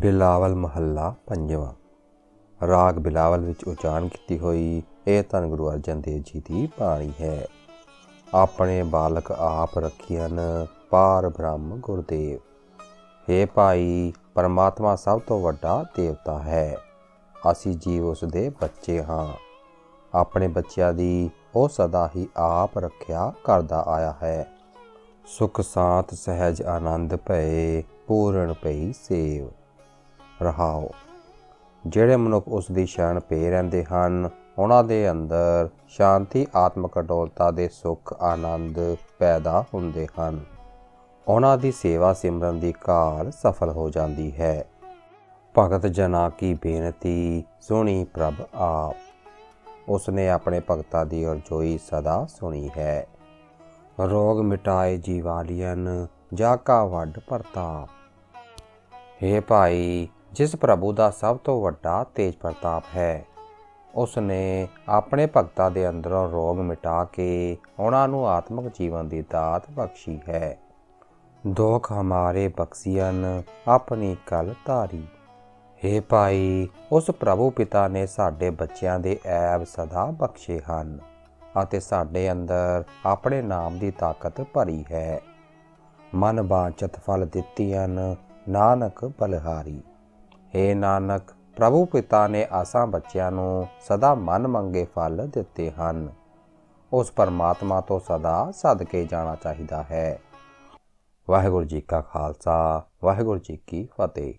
ਬਿਲਾਵਲ ਮਹੱਲਾ ਪੰਜਵਾਂ। ਰਾਗ ਬਿਲਾਵਲ ਵਿੱਚ ਉਚਾਰਨ ਕੀਤੀ ਹੋਈ ਇਹ ਧੰਨ ਗੁਰੂ ਅਰਜਨ ਦੇਵ ਜੀ ਦੀ ਬਾਣੀ ਹੈ। ਆਪਣੇ ਬਾਲਕ ਆਪ ਰੱਖੀਨ ਪਾਰ ਬ੍ਰਹਮ ਗੁਰਦੇਵ। हे ਭਾਈ, ਪਰਮਾਤਮਾ ਸਭ ਤੋਂ ਵੱਡਾ ਦੇਵਤਾ ਹੈ। ਅਸੀਂ ਜੀਵ ਉਸ ਦੇ ਬੱਚੇ ਹਾਂ। ਆਪਣੇ ਬੱਚਿਆਂ ਦੀ ਉਹ ਸਦਾ ਹੀ ਆਪ ਰੱਖਿਆ ਕਰਦਾ ਆਇਆ ਹੈ। ਸੁਖ ਸਾਤ ਸਹਿਜ ਆਨੰਦ ਭਏ ਪੂਰਨ ਪਈ ਸੇਵ। ਰਹਾਓ। ਜਿਹੜੇ ਮਨੁੱਖ ਉਸ ਦੀ ਸ਼ਰਨ ਪੇ ਰਹਿੰਦੇ ਹਨ, ਉਹਨਾਂ ਦੇ ਅੰਦਰ ਸ਼ਾਂਤੀ, ਆਤਮਿਕ ਅਡੋਲਤਾ ਦੇ ਸੁੱਖ, ਆਨੰਦ ਪੈਦਾ ਹੁੰਦੇ ਹਨ। ਉਹਨਾਂ ਦੀ ਸੇਵਾ ਸਿਮਰਨ ਦੀ ਕਾਲ ਸਫਲ ਹੋ ਜਾਂਦੀ ਹੈ। ਭਗਤ ਜਨਾ ਕੀ ਬੇਨਤੀ, ਸੁਣੀ ਪ੍ਰਭ ਆਪ। ਉਸਨੇ ਆਪਣੇ ਭਗਤਾਂ ਦੀ ਅਰਜ਼ੋਈ ਸਦਾ ਸੁਣੀ ਹੈ। ਰੋਗ ਮਿਟਾਏ ਜੀਵਾਲੀਅਨ ਜਾ ਕਾ ਵੱਡ ਪ੍ਰਤਾਪ हे ਭਾਈ ਜਿਸ ਪ੍ਰਭੂ ਦਾ ਸਭ ਤੋਂ ਵੱਡਾ ਤੇਜ ਪ੍ਰਤਾਪ ਹੈ। ਉਸ ਨੇ ਆਪਣੇ ਭਗਤਾਂ ਦੇ ਅੰਦਰੋਂ ਰੋਗ ਮਿਟਾ ਕੇ ਉਹਨਾਂ ਨੂੰ ਆਤਮਿਕ ਜੀਵਨ ਦੀ ਦਾਤ ਬਖਸ਼ੀ ਹੈ। ਦੁੱਖ ਹਮਾਰੇ ਬਖਸ਼ੀਨ ਆਪਣੀ ਕਲ ਧਾਰੀ। हे ਭਾਈ, ਉਸ ਪ੍ਰਭੂ ਪਿਤਾ ਨੇ ਸਾਡੇ ਬੱਚਿਆਂ ਦੇ ਐਬ ਸਦਾ ਬਖਸ਼ੇ ਹਨ ਅਤੇ ਸਾਡੇ ਅੰਦਰ ਆਪਣੇ ਨਾਮ ਦੀ ਤਾਕਤ ਭਰੀ ਹੈ। ਮਨ ਬਾਚਤ ਫਲ ਦਿੱਤੀਆਂ ਨਾਨਕ ਬਲਹਾਰੀ। हे ਨਾਨਕ, ਪ੍ਰਭੂ ਪਿਤਾ ਨੇ ਆਸਾਂ ਬੱਚਿਆਂ ਨੂੰ ਸਦਾ ਮਨ ਮੰਗੇ ਫਲ ਦਿੱਤੇ ਹਨ। ਉਸ ਪਰਮਾਤਮਾ ਤੋਂ ਸਦਾ ਸਦਕੇ ਜਾਣਾ ਚਾਹੀਦਾ ਹੈ। ਵਾਹਿਗੁਰੂ ਜੀ ਕਾ ਖਾਲਸਾ, ਵਾਹਿਗੁਰੂ ਜੀ ਕੀ ਫਤਿਹ।